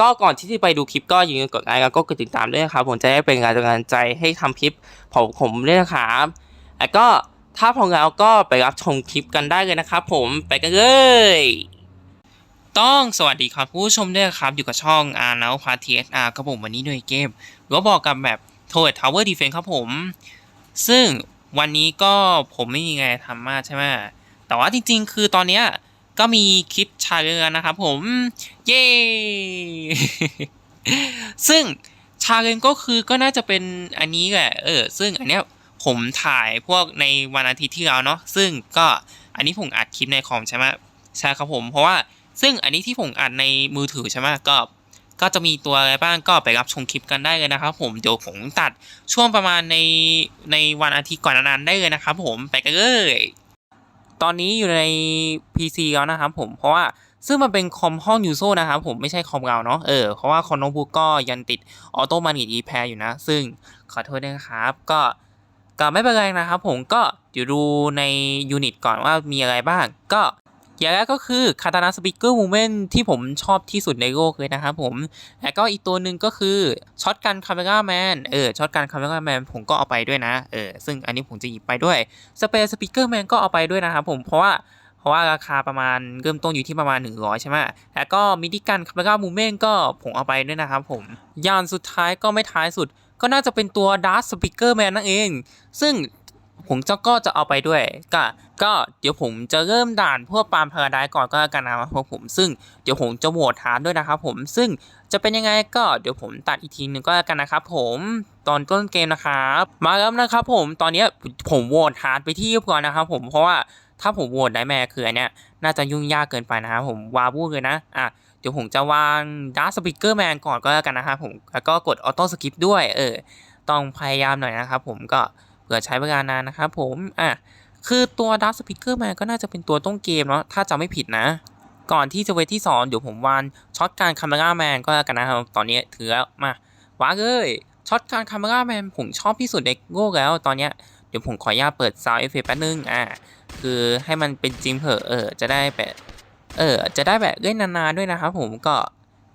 ก็ก่อนที่จะไปดูคลิปก็อย่าลืมกดไลค์แล้วก็กดติดตามด้วยนะครับผมจะได้เป็นกำลังใจให้ทำคลิปของผมด้วยนะครับแล้วก็ถ้าพร้อมแล้วก็ไปรับชมคลิปกันได้เลยนะครับผมไปกันเลย ต้องสวัสดีครับผู้ชมด้วยครับ อยู่กับช่องอาร์นาวพาทีเอสอาร์ครับผมวันนี้ด้วยเกมก็บอกกับแบบโทเ t ทาวเวอร์ดีเฟนครับผม ซึ่งวันนี้ก็ผมไม่มีไงทำมากใช่ไหมแต่ว่าจริง ๆ คือตอนเนี้ย ก็มีคลิปชาเลนจ์นะครับผม เย้ ซึ่งชาเลนจ์ก็คือก็น่าจะเป็นอันนี้แหละ เออ ซึ่งอันเนี้ยผมถ่ายพวกในวันอาทิตย์ที่แล้วเนาะ ซึ่งก็อันนี้ผมอัดคลิปในคอมใช่ไหมใช่ครับผม เพราะว่าซึ่งอันนี้ที่ผมอัดในมือถือใช่ไหมก็ก็จะมีตัวอะไรบ้างก็ไปรับชมคลิปกันได้เลยนะครับผม เดี๋ยวผมตัดช่วงประมาณในในวันอาทิตย์ก่อนนั้นได้เลยนะครับผม ไปกันเลย ตอนนี้อยู่ใน PC แล้วนะครับผมเพราะว่าซึ่งมันเป็นคอมห้องยูโซนะครับผมไม่ใช่คอมเราเนาะเออเพราะว่าคอมโนบุกก็ยังติดออโตมานิตอีแพรอยู่นะ ซึ่งขอโทษด้วยนะครับ ก็ก็ไม่เป็นไรนะครับผมก็เดี๋ยวดูในยูนิตก่อนว่ามีอะไรบ้าง ก็ อย่างแรกก็คือคาตานาสปิเกอร์มูเมนที่ผมชอบที่สุดในโลกเลยนะครับผม แล้วก็อีกตัวหนึ่งก็คือช็อตกันคาเมราแมนเออช็อตกันคาเมราแมนผมก็เอาไปด้วยนะเออซึ่งอันนี้ผมจะหยิบไปด้วยสเปรย์สปิเกอร์แมนก็เอาไปด้วยนะครับผมเพราะว่าเพราะว่าราคาประมาณเริ่มต้นอยู่ที่ประมาณ 100 ใช่ไหม แล้วก็มิดิกันคาเมรามูเมนก็ผมเอาไปด้วยนะครับผม ยานสุดท้ายก็ไม่ท้ายสุด ก็น่าจะเป็นตัวดาร์สปิเกอร์แมนนั่นเอง ซึ่งผมจะก็จะเอาไปด้วย ก็ก็เดี๋ยวผมจะเริ่มด่านพวกปาล์มพาราไดก่อนก็แล้วกันนะครับผมซึ่งเดี๋ยวผมจะโหวตทานด้วยนะครับผมซึ่งจะเป็นยังไงก็เดี๋ยวผมตัดอีกทีหนึ่งก็แล้วกันนะครับผมตอนต้นเกมนะครับมาแล้วนะครับผมตอนนี้ผมโหวตทานไปที่เรียบร้อยนะครับผมเพราะว่าถ้าผมโหวตได้แม่คืออันเนี้ยน่าจะยุ่งยากเกินไปนะครับผมวาบูเลยนะอะเดี๋ยวผมจะวางดาร์สปิเกอร์แมนก่อนก็แล้วกันนะครับผมแล้วก็กดออโต้สกิปด้วยเออต้องพยายามหน่อยนะครับผมก็เผื่อใช้เวลานานนะครับผมอะ คือตัว Dark Speaker มันก็น่าจะเป็นตัวต้นเกมเนาะถ้าจำไม่ผิดนะ ก่อนที่จะเวทที่2เดี๋ยวผมวานช็อตการคาเมราแมนก็แล้วกันนะครับตอนนี้ถือมาว้าเลยช็อตการคาเมราแมนผมชอบที่สุดในโลกแล้วตอนเนี้ยเดี๋ยวผมขออนุญาตเปิดซาวเอฟเฟกแป๊บนึงอ่าคือให้มันเป็นจริงเถอะเออจะได้แบบเออจะได้แบบเล่นนานๆด้วยนะครับผมก็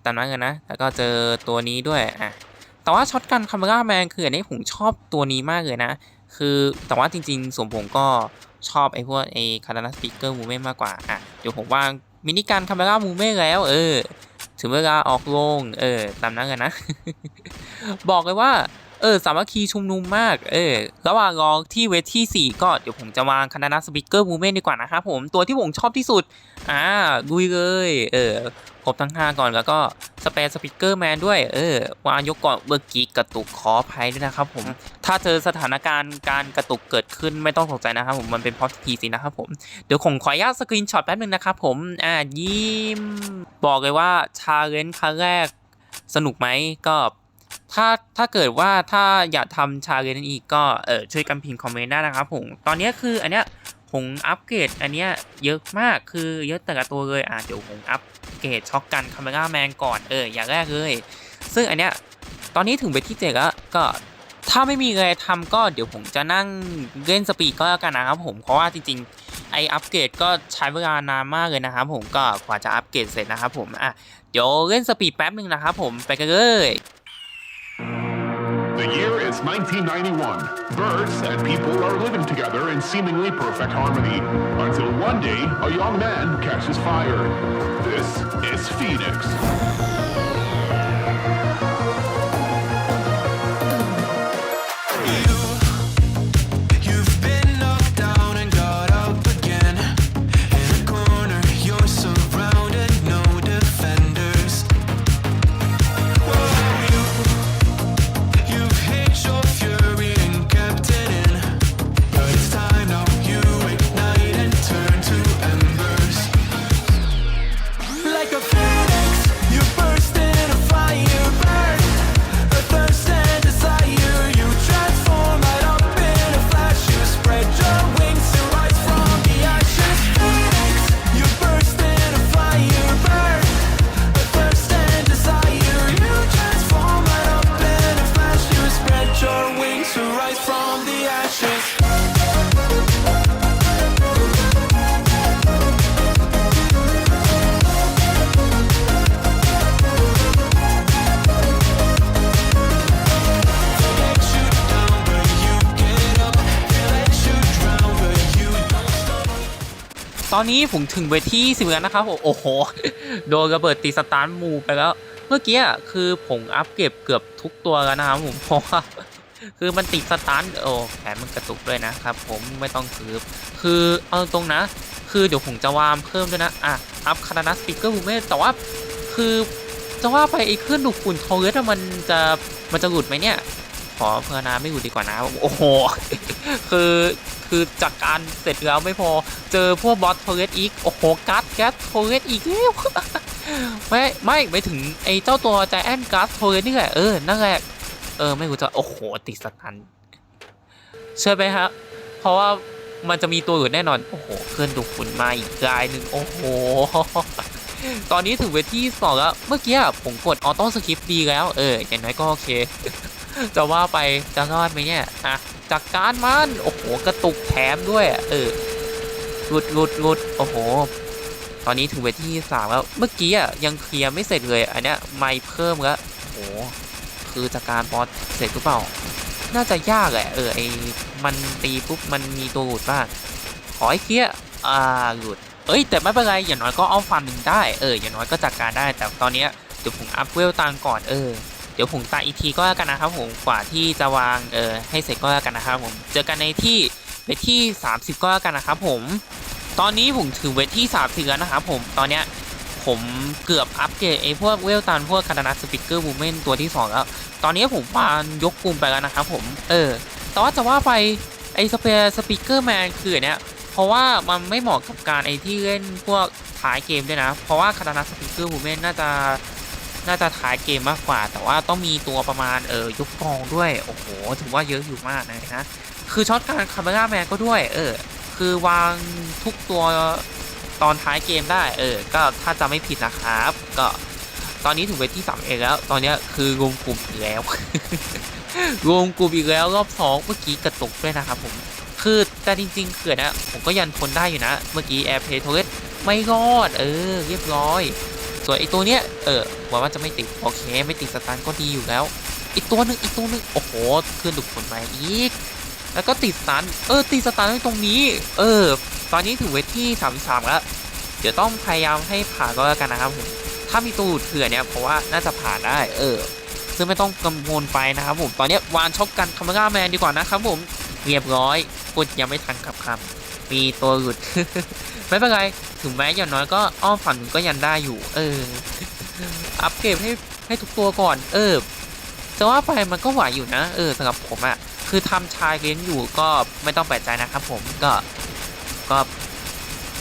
ตามนั้นกันนะ แล้วก็เจอตัวนี้ด้วยอะแต่ว่าช็อตการคาเมราแมนคืออันนี้ผมชอบตัวนี้มากเลยนะ คือแต่ว่าจริงๆส่วนผมก็ชอบไอ้พวกไอ้คาร์นาสปิเกอร์มูเม่มากกว่า อะ เดี๋ยวผมว่างมินิการคาเมรามูเม่แล้ว เออ ถึงเวลาออกโรงเออ ตามนั้นกันนะ บอกเลยว่า เออสามัคคีชุมนุมมาก เออระหว่างรอที่เวทที่ 4 ก็เดี๋ยวผมจะวางคาร์นสปีกเกอร์มูเมนต์ดีกว่านะครับผมตัวที่ผมชอบที่สุด อ่าลุยเลย เออครบทั้ง 5 ก่อนแล้วก็สเปซสปิเกอร์แมนด้วย เออวางยกก่อนเมื่อกี้กระตุกขออภัยด้วยนะครับผม ถ้าเจอสถานการณ์การกระตุกเกิดขึ้นไม่ต้องตกใจนะครับผมมันเป็นเพราะพีซีนะครับผม เดี๋ยวผมขออนุญาตสกรีนช็อตแป๊บนึงนะครับผมอ่ายิ้มบอกเลยว่าชาเลนจ์ครั้งแรกสนุกไหมก็ ถ้าถ้าเกิดว่าถ้าอยากทำชาเลนจ์อีกก็เออช่วยกันพิมพ์คอมเมนต์ได้นะครับผมตอนนี้คืออันเนี้ยผมอัปเกรดอันเนี้ยเยอะมากคือเยอะแต่ละตัวเลยอะเดี๋ยวผมอัปเกรดช็อกกันคาเมราแมนก่อนเอออย่างแรกเลย ซึ่งอันเนี้ยตอนนี้ถึงเบทที่เจ็ดแล้วก็ถ้าไม่มีอะไรทำก็เดี๋ยวผมจะนั่งเล่นสปีดก็แล้วกันนะครับผมเพราะว่าจริงๆไออัปเกรดก็ใช้เวลานานมากเลยนะครับผมก็กว่าจะอัปเกรดเสร็จนะครับผมอะเดี๋ยวเล่นสปีดแป๊บหนึ่งนะครับผมไปกันเลย Is 1991. Birds and people are living together in seemingly perfect harmony until one day a young man catches fire. This is Phoenix. อนนี้ผมถึงเวทีสิบแล้วนะครับผมโอ้โห โดนระเบิดตีสตาร์ทมูไปแล้ว เมื่อกี้คือผมอัพเก็บเกือบทุกตัวแล้วนะครับผมเพราะว่าคือมันติดสตาร์ทโอ้แขนมันกระตุกด้วยนะครับผมไม่ต้องคืบคือเอาตรงนะ คือเดี๋ยวผมจะวางเพิ่มด้วยนะอะอัพคารานัสปิเกอร์บูเมแต่ว่าคือจะว่าไปไอ้เครื่องดูดฝุ่นโทเรสมันจะมันจะหลุดไหมเนี่ย ขอเพอนาไม่หลุดดีกว่านะ โอ้โห คือคือจากการเสร็จแล้วไม่พอเจอพวกบอสโทเรสอีก โอ้โห กัสแก๊สโทเรสอีกแล้วไม่ไม่ไม่ถึงไอ้เจ้าตัวใจแอนกัสโทเรสนี่แหละ เออ นั่นแหละ เออ ไม่รู้จะ โอ้โห ติดสตัน เชื่อไหมฮะ เพราะว่ามันจะมีตัวอื่นแน่นอน โอ้โห เคลื่อนดูฝุ่นมาอีกรายหนึ่งโอ้โห ตอนนี้ถึงเวทีสองแล้ว เมื่อกี้ผมกดออโต้สคริปต์ดีแล้ว เออ อย่างน้อยก็โอเค จะว่าไปจะรอดไหมเนี่ยอะจากการมันโอ้โหกระตุกแถมด้วยเออหลุดหลุดหลุดโอ้โห ตอนนี้ถึงเวทีสามแล้วเมื่อกี้อะยังเคลียร์ไม่เสร็จเลยอันเนี้ยไม่เพิ่มแล้วโอ้โหคือจากการบอสเสร็จหรือเปล่า น่าจะยากแหละเออไอมันตีปุ๊บมันมีตัวหลุดบ้างขอให้เคลียร์อ่าหลุดเอ้ยแต่ไม่เป็นไรอย่างน้อยก็เอาฟันหนึ่งได้เอออย่างน้อยก็จัดการได้แต่ตอนเนี้ยเดี๋ยวผมอัพเวลตังก่อนเออ เดี๋ยวผมตาอีกทีก็แล้วกันนะครับผมกว่าที่จะวางเออให้เสร็จก็แล้วกันนะครับผมเจอกันในที่เวทที่ 30 ก็แล้วกันนะครับผม ตอนนี้ผมถึงเวทที่30แล้วนะครับผมตอนเนี้ยผมเกือบอัปเกรดไอ้พวกเวลตันพวกคาตานาสปิเกอร์บูเมนตัวที่ 2 แล้ว ตอนนี้ผมวางยกปุ่มไปแล้วนะครับผม เออ แต่ว่าจะว่าไปไอ้สเปียร์สปิเกอร์แมนคือเนี้ยเพราะว่ามันไม่เหมาะกับการไอที่เล่นพวกท้ายเกมด้วยนะ เพราะว่าคาตานาสปิเกอร์บูเมนน่าจะ น่าจะท้ายเกมมากกว่า แต่ว่าต้องมีตัวประมาณเออยกกองด้วยโอ้โหถือว่าเยอะอยู่มากนะฮะคือช็อตการคาเมราแมนก็ด้วย เออ คือวางทุกตัวตอนท้ายเกมได้ เออ ก็ถ้าจะไม่ผิดนะครับ ก็ตอนนี้ถึงเวทที่สามเองแล้ว ตอนนี้คือรวมกลุ่มอีกแล้ว รวมกลุ่มอีกแล้วรอบสองเมื่อกี้กระตุกด้วยนะครับผมคือแต่จริงๆเขื่อนนะผมก็ยันทนได้อยู่นะ เมื่อกี้แอร์เพย์โทเรสไม่รอด เออ เรียบร้อย ส่วนไอตัวเนี้ยเออหวังว่าจะไม่ติดโอเค ไม่ติดสตันก็ดีอยู่แล้ว อีกตัวหนึ่งอีกตัวหนึ่งโอ้โหขึ้นดุกผลมาอีก แล้วก็ติดสตันเออติดสตันไว้ตรงนี้ เออ ตอนนี้ถึงเวทที่33แล้วเดี๋ยวต้องพยายามให้ผ่านก็แล้วกันนะครับผมถ้ามีตัวอุดเถื่อนเนี่ยเพราะว่าน่าจะผ่านได้ เออ ซึ่งไม่ต้องกังวลไปนะครับผมตอนเนี้ยวานชกกันคาเมราแมนดีกว่านะครับผมเรียบร้อยพูดยังไม่ทันขับคำมีตัวหลุด ไม่เป็นไร ถึงแม้อย่างน้อยก็อ้อมฝั่งหนึ่งก็ยันได้อยู่ เออ อัปเกรดให้ให้ทุกตัวก่อน เออจะว่าไปมันก็ไหวอยู่นะ เออสำหรับผมอะคือทำชายเลี้ยงอยู่ก็ไม่ต้องแปลกใจนะครับผมก็ก็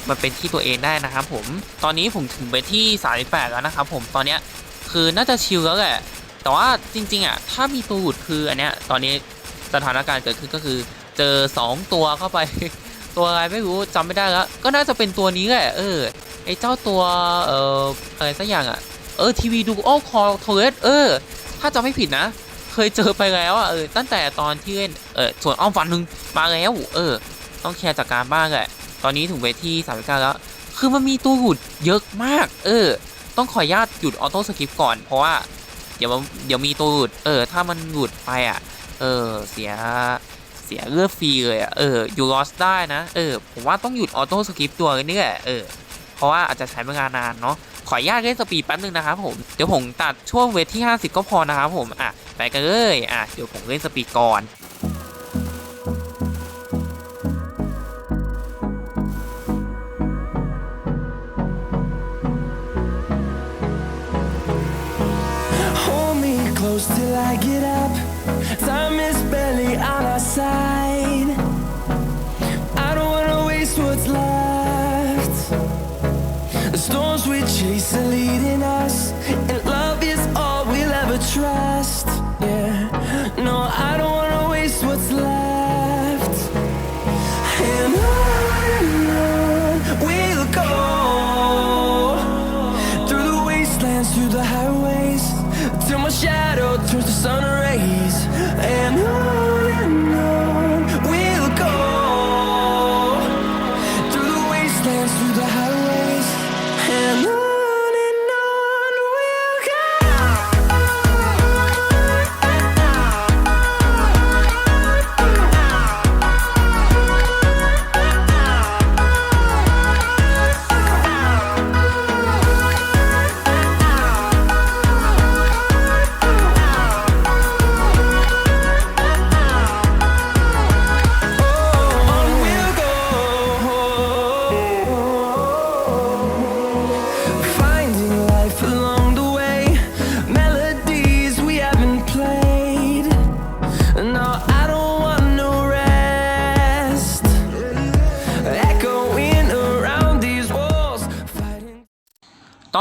มันเป็นที่ตัวเองได้นะครับผม ตอนนี้ผมถึงไปที่38แปดแล้วนะครับผมตอนเนี้ยคือน่าจะชิลแล้วแหละ แต่ว่าจริง ๆอะถ้ามีตัวหลุดคืออันเนี้ยตอนนี้สถานการณ์เกิดขึ้นก็คือ เจอ 2 ตัวเข้าไป ตัวอะไรไม่รู้จำไม่ได้แล้ว ก็น่าจะเป็นตัวนี้แหละเออไอเจ้าตัวเอ่ออะไรสักอย่างอะเออทีวีดูโอ้คอโทเรสเออ ถ้าจำไม่ผิดนะ เคยเจอไปแล้วอะเออตั้งแต่ตอนที่เล่นเออส่วนอ้อมฟันหนึ่งมาแล้วเออ ต้องเคร์จากการบ้างแหละตอนนี้ถึงเวทีสามเก้าแล้ว คือมันมีตัวหุดเยอะมาก เออ ต้องขออนุญาตหยุดออโต้สคริปก่อนเพราะว่าเดี๋ยวเดี๋ยวมีตัวหลุด เออ ถ้ามันหลุดไปอะ เออ เสีย เสียเลือดฟรีเลยอะเออยูลอสได้นะ เออ ผมว่าต้องหยุดออโต้สคริปตัวนี้แหละเออ เพราะว่าอาจจะใช้เวลานานเนาะขออนุญาตเล่นสปีดแป๊บนึงนะครับผม เดี๋ยวผมตัดช่วงเวทที่ 50 ก็พอนะครับผม อะ ไปกันเลย อะ เดี๋ยวผมเล่นสปีดก่อน till I get up. Time is barely on passar.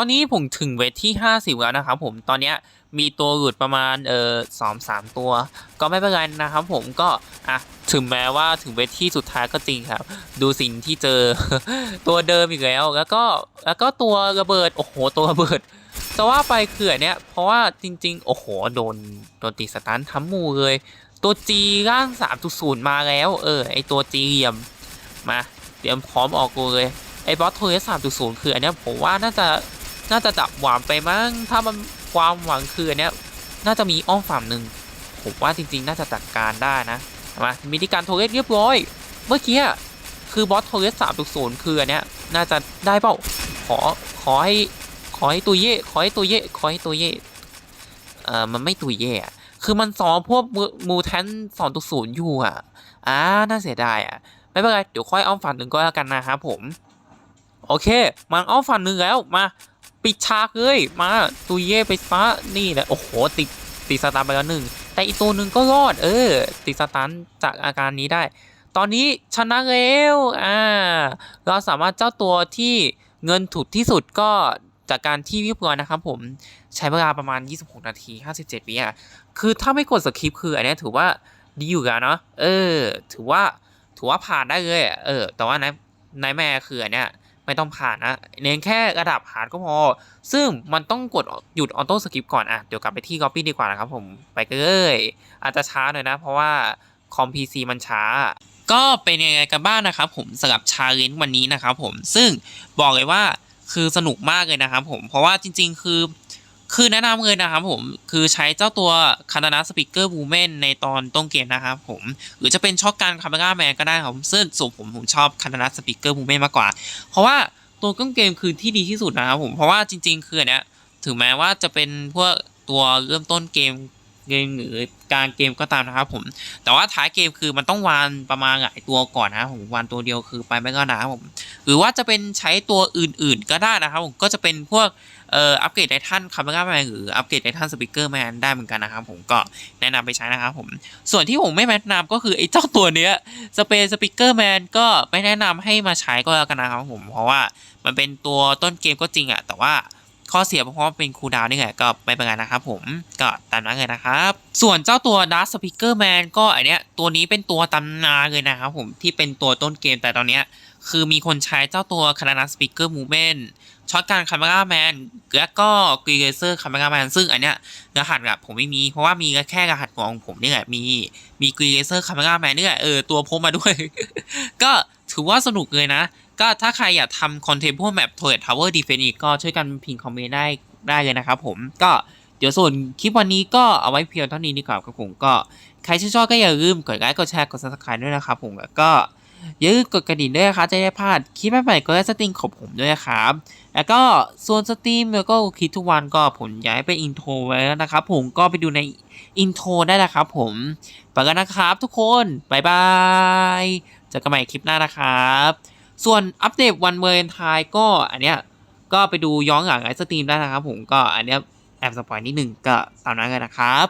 อนนี้ผมถึงเวทที่ 50 แล้วนะครับผมตอนนี้มีตัวหลุดประมาณเออสองสามตัว ก็ไม่เป็นไรนะครับผมก็อะถึงแม้ว่าถึงเวทที่สุดท้ายก็จริงครับ ดูสิ่งที่เจอตัวเดิมอีกแล้ว แล้วก็แล้วก็ตัวระเบิดโอ้โหตัวระเบิดจะว่าไปคืออันเนี้ยเพราะว่าจริง ๆ โอ้โหโดนโดนตีสตันทั้งหมูเลย ตัว G ร่าง 3.0 มาแล้ว เออไอตัว G เหลี่ยมมาเตรียมพร้อมออกกูเลยไอบอสโทเรส3.0 คืออันเนี้ยผมว่าน่าจะ น่าจะดับหวานไปมั้ง ถ้ามันความหวังคืออันเนี้ยน่าจะมีอ้อมฝั่งหนึ่งผมว่าจริงๆ น่าจะจัดการได้นะมามีที่การโทเรสเรียบร้อย เมื่อกี้คือบอสโทเรส3.0คืออันเนี้ยน่าจะได้เปล่าขอขอให้ขอให้ตัวเย่ขอให้ตัวเย่ขอให้ตัวเย่เอ่อมันไม่ตัวเย่คือมันซ้อมพวกมูแทน2.0อยู่อะอ่าน่าเสียดายอะไม่เป็นไรเดี๋ยวค่อยอ้อมฝั่งหนึ่งก็แล้วกันนะครับผม โอเคมันอ้อมฝั่งหนึ่งแล้วมา ปิดฉากเลยมาตุยเย่ไปซะนี่แหละโอ้โหติดติดสตาร์ไปแล้วหนึ่งแต่อีกตัวหนึ่งก็รอด เออ ติดสตาร์จากอาการนี้ได้ ตอนนี้ชนะแล้วอ่าเราสามารถเจ้าตัวที่เงินถูกที่สุดก็จากการที่เรียบร้อยนะครับผมใช้เวลาประมาณ 26 นาที 57วิอะคือถ้าไม่กดสคริปต์คืออันนี้ถือว่าดีอยู่แล้วเนาะเออ ถือว่าถือว่าผ่านได้เลย เออ แต่ว่าในในแม่คืออันเนี้ย ไม่ต้องผ่านนะเน้นแค่ระดับผ่านก็พอ ซึ่งมันต้องกดหยุดออโต้สคริปต์ก่อนอะเดี๋ยวกลับไปที่ Copy ดีกว่านะครับผมไปเลยอาจจะช้าหน่อยนะ เพราะว่าคอม PC มันช้าก็เป็นยังไงกันบ้างนะครับผมสำหรับชาเลนจ์วันนี้นะครับผมซึ่งบอกเลยว่าคือสนุกมากเลยนะครับผมเพราะว่าจริง ๆ คือ คือแนะนำเลยนะครับผมคือใช้เจ้าตัวคานานาสปีกเกอร์บูเมนในตอนต้นเกมนะครับผมหรือจะเป็นช็อตการคาเมราแมนก็ได้ครับซึ่งส่วนผมผมชอบคานานาสปีกเกอร์บูเมนมากกว่า เพราะว่าตัวต้นเกมคือที่ดีที่สุดนะครับผมเพราะว่าจริง ๆ คือเนี้ยถึงแม้ว่าจะเป็นพวกตัวเริ่มต้นเกมเกมหรือกลารเกมก็ตามนะครับผม แต่ว่าท้ายเกมคือมันต้องวานประมาณหลายตัวก่อนนะผมวานตัวเดียวคือไปไม่ก็นะครับผม หรือว่าจะเป็นใช้ตัวอื่นๆก็ได้นะครับผมก็จะเป็นพวกเอ่ออัปเกรดไททันคาเมราแมนหรืออัปเกรดไททันสปิเกอร์แมนได้เหมือนกันนะครับผมก็แนะนำไปใช้นะครับผมส่วนที่ผมไม่แนะนำก็คือไอ้เจ้าตัวเนี้ยสเปซสปิเกอร์แมนก็ไม่แนะนำให้มาใช้ก็แล้วกันนะครับผมเพราะว่ามันเป็นตัวต้นเกมก็จริงอะแต่ว่า ข้อเสียเพราะเป็นคูดาวนี่แหละก็ไม่เป็นไรนะครับผมก็ตามนั้นเลยนะครับ ส่วนเจ้าตัว Dark Speaker Man ก็อันเนี้ยตัวนี้เป็นตัวตำนานเลยนะครับผมที่เป็นตัวต้นเกมแต่ตอนเนี้ยคือมีคนใช้เจ้าตัวคานานาสปีกเกอร์มูเมนช็อตการคาเมราแมนและก็กรีเกเซอร์คาเมราแมนซึ่งอันเนี้ยรหัสอะผมไม่มีเพราะว่ามีแค่รหัสของผมนี่แหละมีมีกรีเกเซอร์คาเมราแมนนี่แหละเออตัวพกมาด้วย ก็ถือว่าสนุกเลยนะ ก็ถ้าใครอยากทำคอนเทนต์พวกแบบโทเ t ทาวเวอร์ดีเฟนอีกก็ช่วยกันพิมพ์คอมเมนต์ได้ได้เลยนะครับผมก็เดี๋ยวส่วนคลิปวันนี้ก็เอาไว้เพียงเท่านี้ดีกว่าครับผมก็ใครชื่นชอบก็อย่าลืมกดไลค์กดแชร์กด subscribe ด้วยนะครับผมแล้วก็อย่าลืมกดกระดิ่งด้วยนะครับจะได้พลาดคลิปใหม่ๆก็ได้สตรีมของผมด้วยนะครับแล้วก็ส่วนสตรีมแล้วก็คลิปทุกวันก็ผมย้ายไปอินโทรไว้แล้วนะครับผมก็ไปดูในอินโทรได้นะครับผมไปกันนะครับทุกคนบายบายเจอกันใหม่คลิปหน้านะครับ ส่วนอัปเดตวันเวอร์ไทยก็อันเนี้ยก็ไปดูย้อนหลังไลฟ์สตรีมได้นะครับผมก็อันเนี้ยแอบสปอยนิดหนึ่งก็ตามนั้นเลยนะครับ